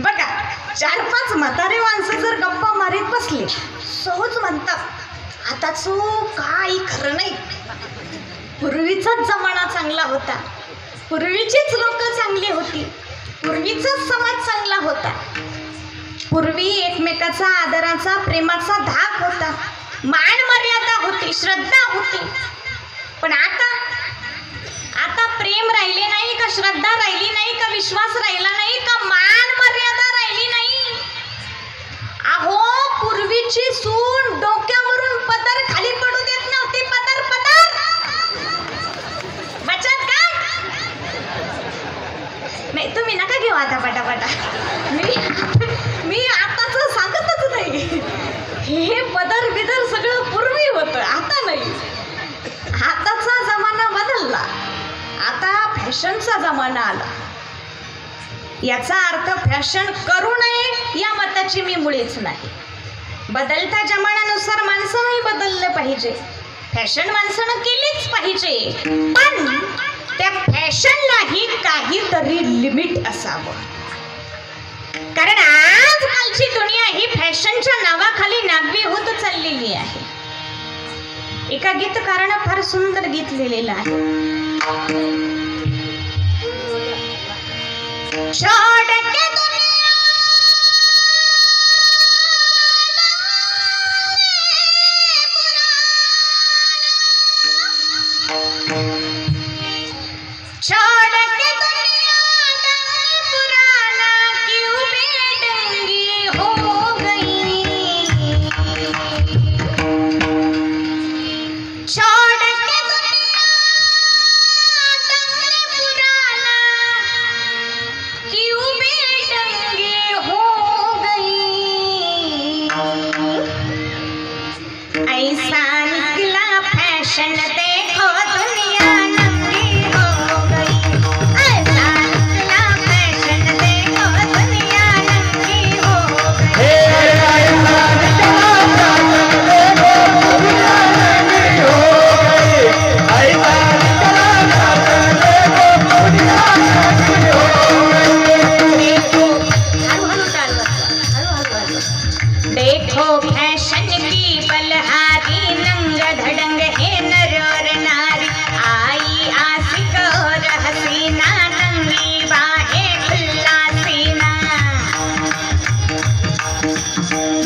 बघा चार पाच म्हातारे माणसं जर गप्पा मारीत बसले सहज म्हणतात आताच काही खरं नाही. पूर्वीचाच जमाना चांगला होता. पूर्वीचीच लोक चांगली होती. पूर्वीचाच समाज चांगला होता. पूर्वी एकमेकाचा आदराचा प्रेमाचा धाक होता. मान मर्यादा होती श्रद्धा होती. तुम्ही नका घेऊ आता पटापटा. मी मी आताच सांगतच नाही. हे पदर बिदर सगळं पूर्वी होतं आता नाही. आताचा जमाना बदलला. आता फॅशनचा जमाना आला. याचा अर्थ फॅशन करू नये या मताची मी मुळीच नाही. बदलत्या जमान्यानुसार माणसानंही बदललं पाहिजे. फॅशन माणसानं केलीच पाहिजे. पण त्या काहीतरी लिमिट असावं. कारण आजकालची दुनिया ही फॅशनच्या नावाखाली नागवी होत चाललेली आहे. एका गीतकारानं फार सुंदर गीत लिहिलेलं आहे. देखो फैशन की बलहारी नंग धड़ंग है नर और नारी। आई आशिक और हसीना नंगी बाहें खुला सीना।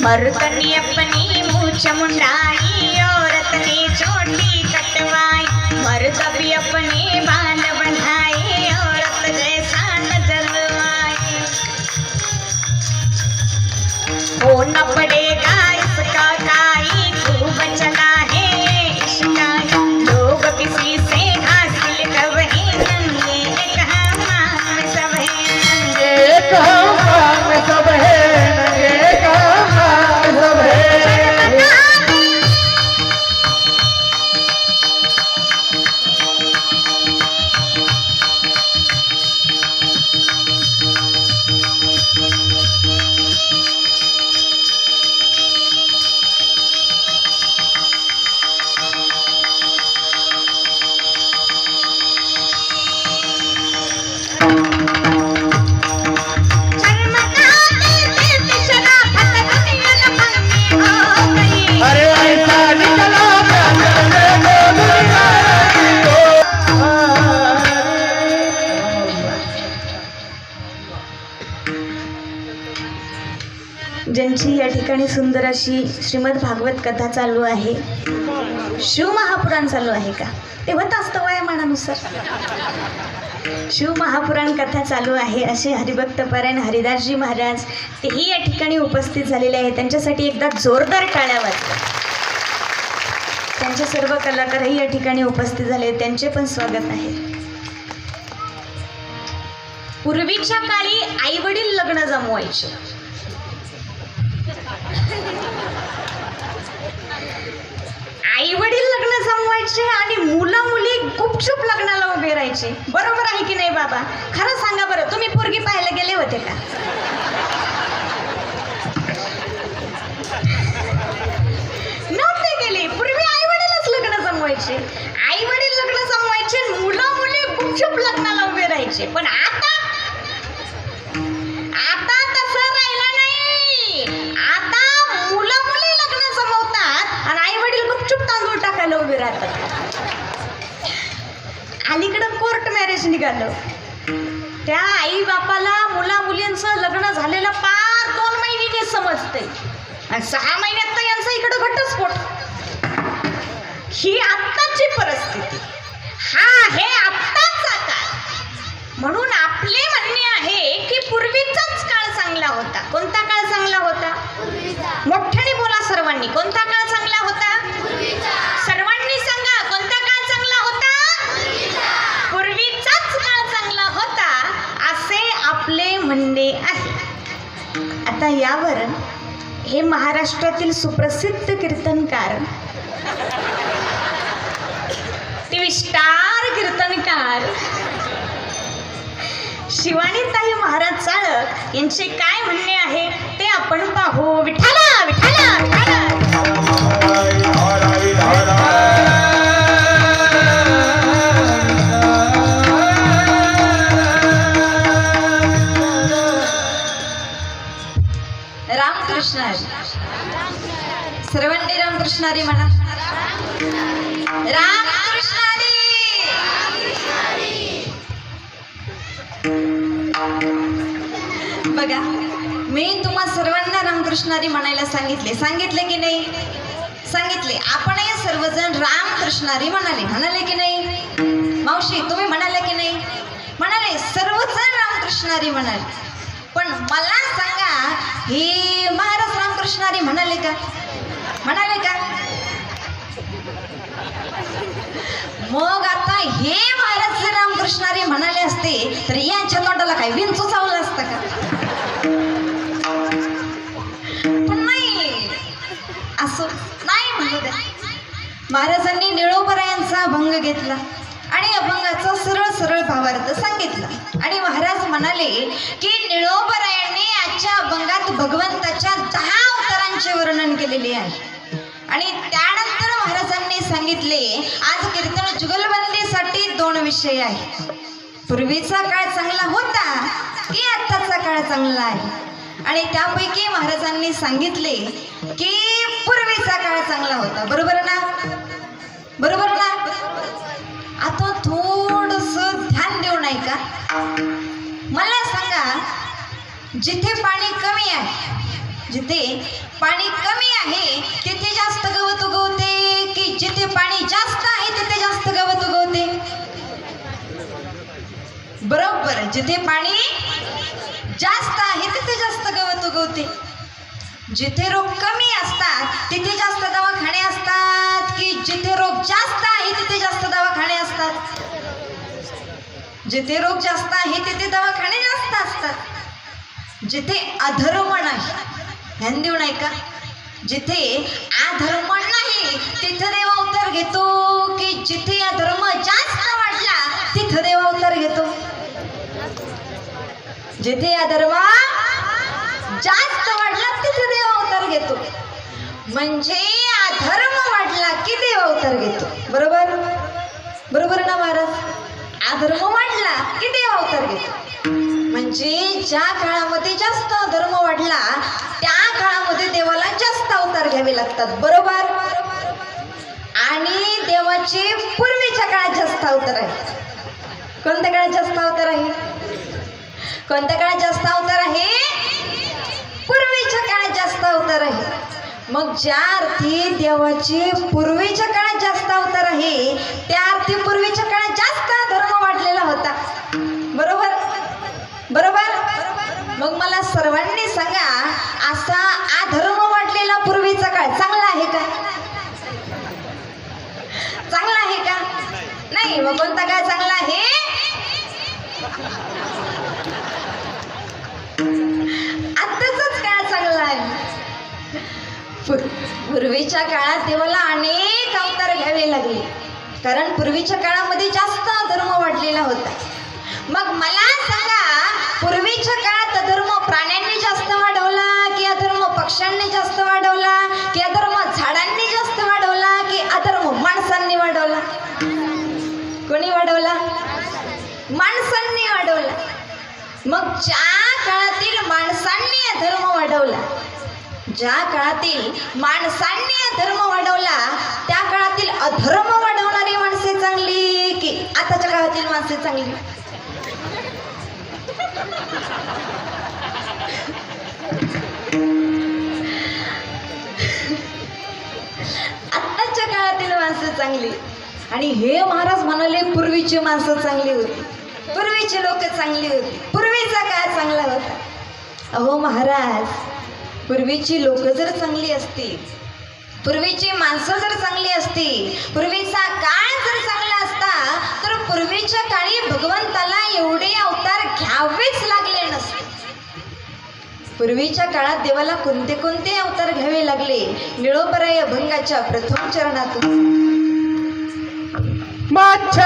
मर्द अपनी मूछ मुंडाई ज्यांची या ठिकाणी सुंदर अशी श्रीमद भागवत कथा चालू आहे. शिवमहापुराण चालू आहे का? ते होत असतं वयामानानुसार. शिवमहापुराण कथा चालू आहे असे हरिभक्तपरायण हरिदासजी महाराज तेही या ठिकाणी उपस्थित झालेले आहेत. त्यांच्यासाठी एकदा जोरदार टाळ्या वाजतात त्यांचे सर्व कलाकारही या ठिकाणी उपस्थित झाले त्यांचे पण स्वागत आहे. पूर्वीच्या काळी आई वडील लग्न जमवायचे. लग्न आणि मुलं मुली गुपचूप लग्नाला उभे राहायचे. बरोबर आहे की नाही बाबा? खरं सांगा बरं तुम्ही पोरगी पाहायला गेले होते का? नव्हते गेले. पूर्वी आई वडीलच लग्न जमवायचे. आई वडील लग्न जमवायचे मुलं मुली गुपचूप लग्नाला उभे राहायचे. पण आता निघालं. त्या आई बापाला मुला मुलींचं लग्न झालेलं पार दोन महिन्याने समजते. आणि सहा महिन्यात तर यांचं इकडं घटस्फोट. ही आत्ताची परिस्थिती. हा हे आत्ता हे महाराष्ट्रातील सुप्रसिद्ध कीर्तनकार. ते स्टार कीर्तनकार. शिवानीताई महाराज चाळक यांचे काय म्हणणे आहे ते आपण पाहू. विठाला विठाला विठाला मी तुम्हा सर्वांना रामकृष्णारी म्हणायला सांगितले. सांगितले की नाही? सांगितले. आपणही सर्वजण रामकृष्णारी म्हणाले. म्हणाले की नाही? मावशी तुम्ही म्हणाले की नाही? म्हणाले सर्वजण रामकृष्णारी म्हणाले. पण मला सांगा हे महाराज रामकृष्णारी म्हणाले का? म्हणाले का? मग आता हे महाराज जर म्हणाले असते तर यांच्या तोंडाला काय विंचू चावलं असतं का? महाराजांनी निळोबरायांचा अभंग घेतला आणि अभंगाचा सरळ सरळ भावार्थ सांगितला. आणि महाराज म्हणाले की निळोबरायांनी आजच्या अभंगात भगवंताच्या दहा अवतारांचे वर्णन केलेले आहे. आणि त्यानंतर महाराजांनी सांगितले आज कीर्तन जुगलबंदीसाठी दोन विषय आहेत. पूर्वीचा काळ चांगला होता की आत्ताचा काळ चांगला आहे? आणि त्यापैकी महाराजांनी सांगितले की पूर्वीचा काळ चांगला होता. बरोबर ना? बरोबर ना? आता थोडस ध्यान देऊ नाही का? मला सांगा जिथे पाणी कमी आहे जिथे पाणी कमी आहे तिथे जास्त गवत उगवते की जिथे पाणी जास्त आहे तिथे जास्त गवत बरोबर जिथे पाणी जास्त आहे तिथे जास्त गवत उगवते. जिथे रोग कमी असतात तिथे जास्त दवाखाने असतात की जिथे रोग जास्त आहे तिथे जास्त दवाखाने असतात. जिथे रोग जास्त आहे तिथे दवाखाने जास्त असतात. जिथे अधर्म नाही ध्यान देऊ नाही का? जिथे अधर्म नाही तिथे देव अवतार घेतो की जिथे अधर्म जास्त वाढला तिथं देव अवतार घेतो जिथे अधर्म जास्त वाढला तिथे देव अवतार घेतो. म्हणजे अधर्म वाढला की देव अवतार घेतो. बरोबर? बरोबर ना महाराज? अधर्म वाढला की देव अवतार घेतो. म्हणजे ज्या काळामध्ये जास्त अधर्म वाढला त्या काळामध्ये देवाला जास्त अवतार घ्यावे लागतात. बरोबर? आणि देवाचे पूर्वीच्या काळात जास्त अवतार आहे कोणत्या काळात जास्त अवतार आहे कोणत्या काळात जास्त अवतार आहे? पूर्वीच्या काळात जास्त अवतार आहे. मग ज्या अर्थी देवाचे पूर्वीच्या काळात जास्त अवतार आहे त्या अर्थी पूर्वीच्या काळात जास्त धर्म वाढलेला होता. बरोबर? बरोबर? मग मला सर्वांनी सांगा असा अधर्म वाढलेला पूर्वीचा काळ चांगला आहे का? चांगला आहे का? नाही. मग कोणता काळ चांगला आहे? आताच काळ चांगला आहे. पूर्वीच्या काळात देवाला अनेक अवतार घ्यावे लागले. कारण पूर्वीच्या काळामध्ये जास्त अधर्म वाढलेला होता. मग मला सांगा पूर्वीच्या काळात अधर्म प्राण्यांनी जास्त वाढवला की अधर्म पक्ष्यांनी जास्त वाढवला? की अधर्म झाडांनी जास्त वाढवला की अधर्म माणसांनी वाढवला? कोणी वाढवला? माणसांनी वाढवला. मग चार वाढवला. ज्या काळातील माणसांनी अधर्म वाढवला त्या काळातील अधर्म वाढवणारी माणसे चांगली की आताच्या काळातील माणसे चांगली? आत्ताच्या काळातील माणसं चांगली. आणि हे महाराज म्हणाले पूर्वीची माणसं चांगली होती. पूर्वीची लोक चांगली होती. पूर्वीचा काळ चांगला होता. अहो महाराज पूर्वीची लोक जर चांगली असती पूर्वीची माणसं जर चांगली असती पूर्वीचा काळ जर चांगला असता तर पूर्वीच्या काळी भगवंताला एवढे अवतार घ्यावेच लागले नसते. पूर्वीच्या काळात देवाला कोणते कोणते अवतार घ्यावे लागले निळोपराय अभंगाच्या प्रथम चरणातून. मच्छ